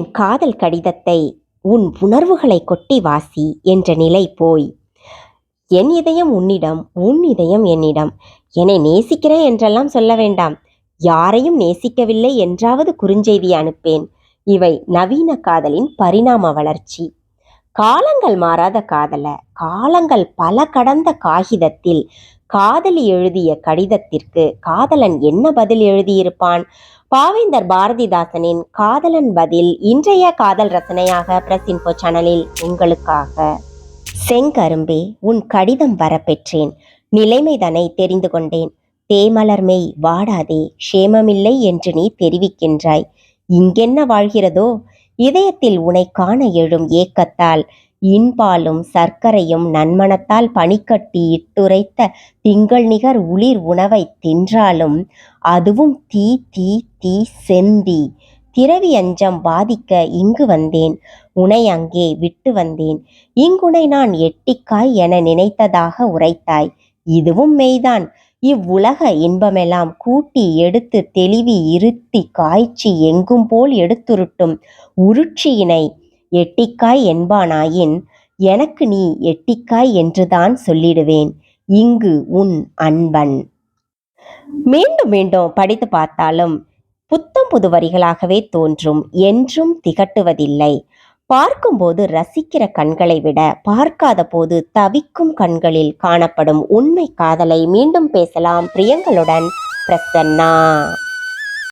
என் காதல் கடிதத்தை உன் உணர்வுகளை கொட்டி வாசி என்ற நிலை போய் என் இதயம் உன்னிடம் உன் இதயம் என்னிடம் என்னை நேசிக்கிறேன் என்றெல்லாம் சொல்ல வேண்டாம். யாரையும் நேசிக்கவில்லை என்றாவது குறுஞ்செய்தி அனுப்பேன். இவை நவீன காதலின் பரிணாம வளர்ச்சி. காலங்கள் மாறாத காதல காலங்கள் பல கடந்த காகிதத்தில் காதலி எழுதிய கடிதத்திற்கு காதலன் என்ன பதில் எழுதியிருப்பான்? பாவேந்தர் பாரதிதாசனின் காதலன் பதில் இன்றைய காதல் ரசனையாக பிரஸ் இன்போ சேனலில் உங்களுக்காக. செங்கரும்பே உன் கடிதம் வரப்பெற்றேன். நிலைமைதனை தெரிந்து கொண்டேன். தேமலர்மெய் வாடாதே க்ஷேமமில்லை என்று நீ தெரிவிக்கின்றாய். இங்கென்ன வாழ்கிறதோ? இதயத்தில் உனை காண எழும் ஏக்கத்தால் இன்பாலும் சர்க்கரையும் நன்மணத்தால் பனிக்கட்டி இட்டுரைத்த திங்கள் நிகர் உளிர் உணவை தின்றாலும் அதுவும் தீ தீ தீ செந்தி. திரவி அஞ்சம் பாதிக்க இங்கு வந்தேன் உனை அங்கே விட்டு வந்தேன். இங்குனை நான் எட்டிக்காய் என நினைத்ததாக உரைத்தாய். இதுவும் மெய்தான். இவ்வுலக இன்பமெல்லாம் கூட்டி எடுத்து தெளிவி இருத்தி காய்ச்சி எங்கும் போல் எடுத்துருட்டும். உருட்சியினை எட்டிக்காய் என்பானாயின் எனக்கு நீ எட்டிக்காய் என்றுதான் சொல்லிடுவேன். இங்கு உன் அன்பன். மீண்டும் மீண்டும் படித்து பார்த்தாலும் புத்தம் புது வரிகளாகவே தோன்றும் என்றும் திகட்டுவதில்லை. பார்க்கும்போது ரசிக்கிற கண்களை விட பார்க்காத போது தவிக்கும் கண்களில் காணப்படும் உண்மை காதலை மீண்டும் பேசலாம் பிரியங்களுடன் பிரசன்னா.